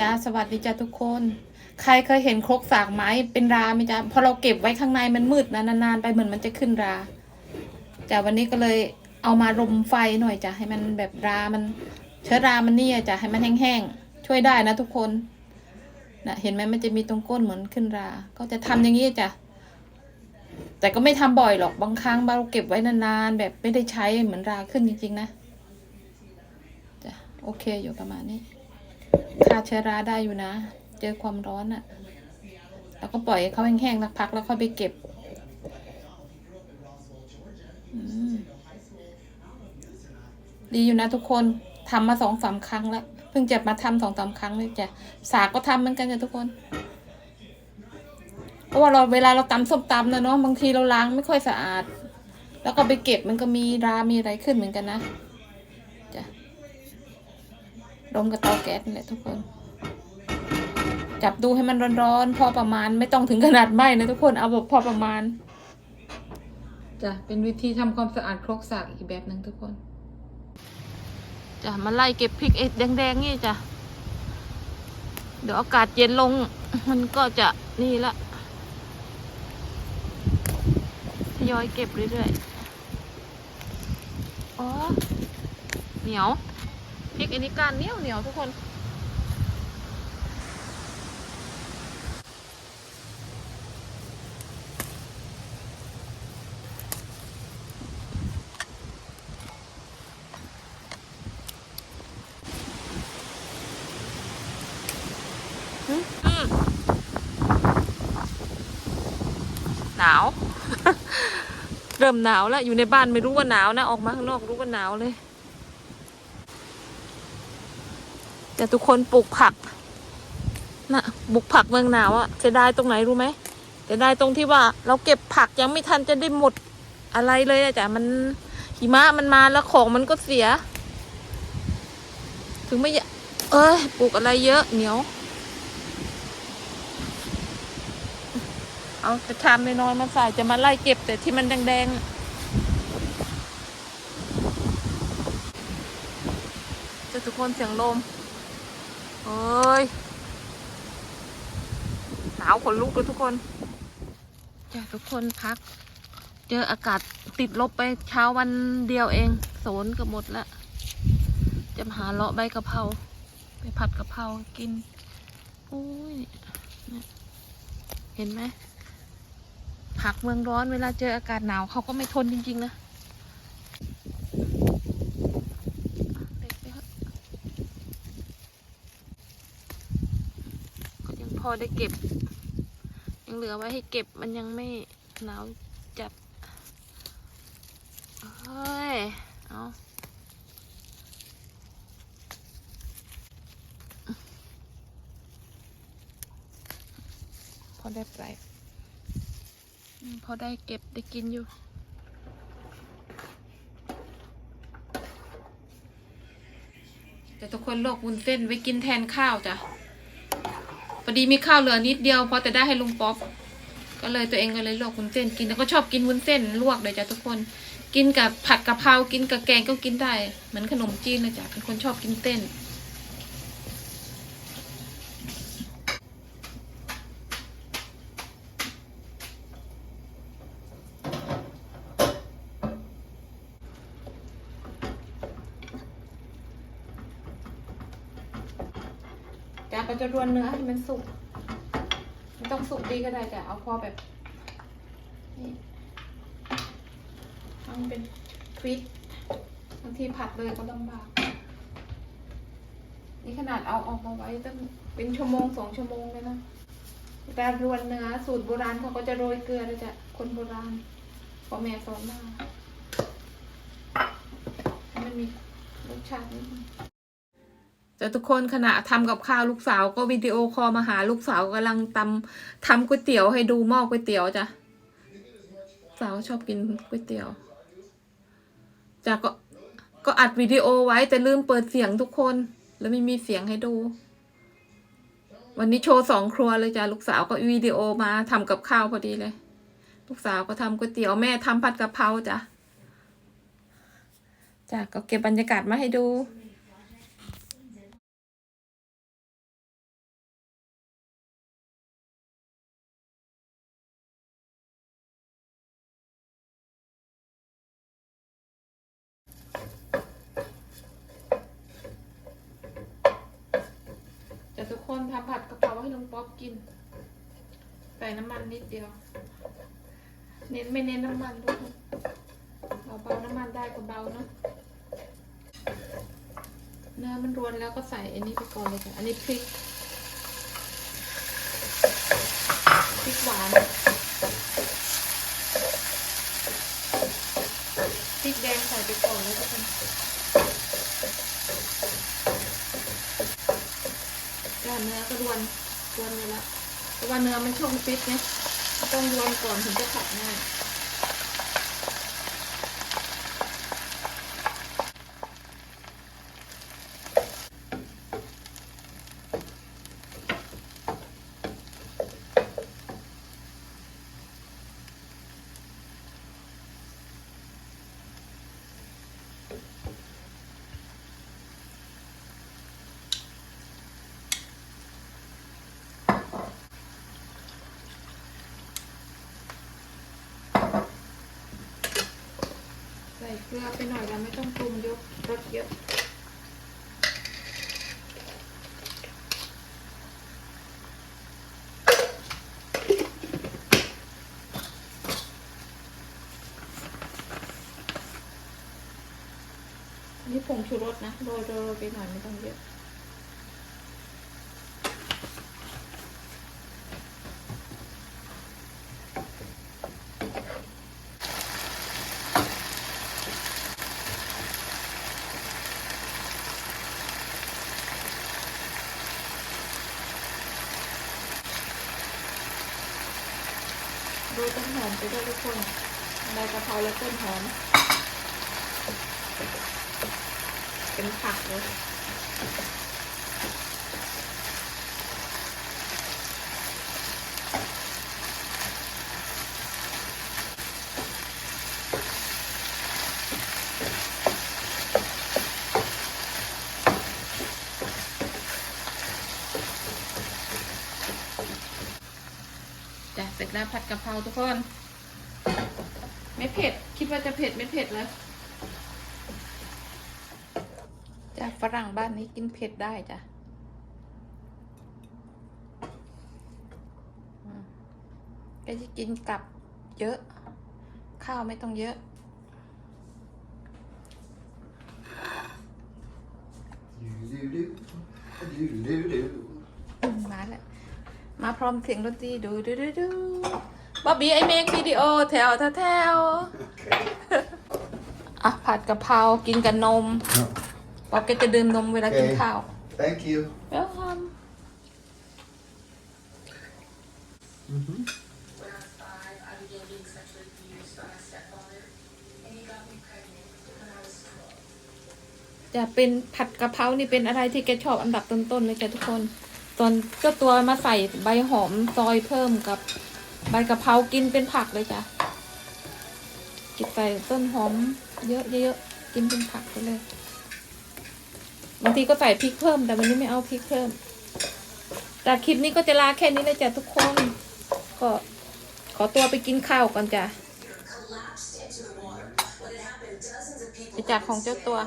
จ้าสวัสดีจ้าทุกคน ใครเคยเห็นครกสากไม้เป็นราไหมจ้าพอเราเก็บไว้ข้างในมันมืดนะนานๆไปเหมือนมันจะขึ้นราจ้าวันนี้ก็เลยเอามารมไฟหน่อยจ้ะให้มันแบบรามันเชื้อรามันเนี่ยจ้ะให้มันแห้งๆช่วยได้นะทุกคนนะเห็นไหมมันจะมีตรงก้นเหมือนขึ้นรา ก็จะทำอย่างนี้จ้ะแต่ก็ไม่ทำบ่อยหรอกบางครั้งเราเก็บไว้นานๆแบบไม่ได้ใช้เหมือนราขึ้นจริงๆนะจ้ะโอเคอยู่ประมาณนี้ ฆ่าเชื้อราได้อยู่นะ เจอความร้อนอะ่ะแล้วก็ปล่อยเขาแห้งๆสักพักแล้วค่อยไปเก็บดีอยู่นะทุกคนทำมาสองสามครั้งแล้วเพิ่งจะมาทำสองสามครั้งเลยจ้ะสากก็ทำเหมือนกันจ้ะทุกคนเพราะว่าเราเวลาเราตำส้มตำนะเนาะบางทีเราล้างไม่ค่อยสะอาด แล้วก็ไปเก็บมันก็มีรามีอะไรขึ้นเหมือนกันนะ ลงกับเตาแก๊สนี่แหละทุกคน จับดูให้มันร้อนๆ พอประมาณไม่ต้องถึงขนาดไหม้นะทุกคนเอาแบบพอประมาณจ้ะเป็นวิธีทำความสะอาดครกสากอีกแบบหนึ่งทุกคนจ้ะมาไล่เก็บพริกไอ้แดงๆนี่จ้ะเดี๋ยวอากาศเย็นลงมันก็จะนี่ละทยอยเก็บเรื่อยๆ อ๋อ เหนียวพ ริกอันนี้การเหนียวเหนียวทุกคนอืมหนาว เริ่มหนาวแล้ว อยู่ในบ้านไม่รู้ว่าหนาวนะ ออกมาข้างนอกรู้ว่าหนาวเลย แต่ทุกคนปลูกผักนะปลูกผักเมืองหนาวอะจะได้ตรงไหนรู้ไหมจะได้ตรงที่ว่าเราเก็บผักยังไม่ทันจะได้หมดอะไรเลยอะจ้ะมันหิมะมันมาแล้วของมันก็เสีย ถึงไม่เอ้ยปลูกอะไรเยอะเหนียว เอาจะชามน้อยๆมาใส่จะมาไล่เก็บแต่ที่มันแดงๆจะทุกคนเสียงลม เอ้ยหนาวขนลุกเลยทุกคนจะทุกคนพัก เจออากาศติดลบไปเช้าวันเดียวเองโสนกับหมดละจะหาเลาะใบกะเพราไปผัดกะเพรากินโอ้ยเนี่ยเห็นไหมผักเมืองร้อนเวลาเจออากาศหนาวเขาก็ไม่ทนจริงๆนะเด็กไปเถอะก็ยัง พอได้เก็บ ยังเหลือไว้ให้เก็บมันยังไม่หนาวจัดเฮ้ย เอาพอได้ไปพอได้เก็บได้กินอยู่แต่ทุกคนโลกวุ้นเส้นไว้กินแทนข้าวจ้ะ อดีมีข้าวเหลือนิดเดียวพอแต่ได้ให้ลุงป๊อปก็เลยตัวเองก็เลยลวกวุ้นเส้นกินแล้วก็ชอบกินวุ้นเส้นลวกเลยจ้ะทุกคน กินกับผัดกะเพรากินกับแกงก็กินได้ เหมือนขนมจีนเลยจ้ะเป็นคนชอบกินเส้น จ้ะก็จะรวนเนื้อให้มันสุกไม่ต้องสุกดีก็ได้จ้ะเอาพอแบบนี่เอามันเป็นควิกบางทีผัดเลยก็ลำบาก นี่ขนาดเอาออกมาไว้ตั้งเป็นชั่วโมงสองชั่วโมงเลยนะการรวนเนื้อสูตรโบราณเขาก็จะโรยเกลือเลยจ้ะคนโบราณพ่อแม่สอนมาให้มันมีรสชาตินิดนึง แต่ทุกคนขณะทำกับข้าวลูกสาวก็วิดีโอคอลมาหาลูกสาวกำลังตำทำก๋วยเตี๋ยวให้ดูหม้อก๋วยเตี๋ยวจ้ะสาวชอบกินก๋วยเตี๋ยวจ้ะก็ก็อัดวิดีโอไว้แต่ลืมเปิดเสียงทุกคน แล้วไม่มีเสียงให้ดู วันนี้โชว์สองครัวเลยจ้ะลูกสาวก็วิดีโอมาทำกับข้าวพอดีเลย ลูกสาวก็ทำก๋วยเตี๋ยวแม่ทำผัดกะเพราจ้ะจ้ะก็เก็บบรรยากาศมาให้ดู คนทำผัดกะเพราให้ลุงป๊อปกิน ใส่น้ำมันนิดเดียว เน้นไม่เน้นน้ำมันทุกคนเราเบาน้ำมันได้ก็เบาเนาะ เนื้อมันรวนแล้วก็ใส่อันนี้ไปก่อนเลยจ้ะอันนี้พริก พริกหวาน พริกแดงใส่ไปก่อนเลยทุกคน รวนรวนเลยละเพราะว่าเนื้อมันช่วงฟิตเนี่ยต้องรวนก่อนถึงจะผัดง่าย ส่เกลือไปหน่อยแล้วไม่ต้องปรุงเยอะรสเยอะนนี่ผงชูรสนะโรยโรยไปหน่อยไม่ต้องเยอะ โรยต้นหอมไปด้วยทุกคนใบกะเพราและต้นหอม เป็นผักเลย จ้ะเสร็จแล้วผัดกะเพราทุกคน ไม่เผ็ด คิดว่าจะเผ็ดไม่เผ็ดเลยจ้ะฝรั่งบ้านนี้กินเผ็ดได้จ้ะอืมก็จะกินกับเยอะ ข้าวไม่ต้องเยอะอืมมาแล้ว มาพร้อมเสียงดนตรีดูดูดูดูบ๊อบบี้ไอเมกวิดีโอแถวแถวแถวอะผัดกะเพรากินกับนมบ๊อบแกจะดื่มนมเวลากินโอเคข้าว Thank you. เวลคัม Mm-hmm. When I was five, I began being sexually abused by my stepfather, and he got me pregnant when I was 12. จะเป็นผัดกะเพรานี่เป็นอะไรที่แกชอบอันดับต้นๆเลยจ้ะทุกคน ตอนเจ้าตัวมาใส่ใบหอมซอยเพิ่มกับใบกะเพรากินเป็นผักเลยจ้ะกินใส่ต้นหอมเยอะเยอะๆกินเป็นผักไปเลยบางทีก็ใส่พริกเพิ่มแต่วันนี้ไม่เอาพริกเพิ่ม แต่คลิปนี้ก็จะลาแค่นี้เลยจ้ะทุกคน ก็ขอตัวไปกินข้าวก่อนจ้ะไปจากของเจ้าตัว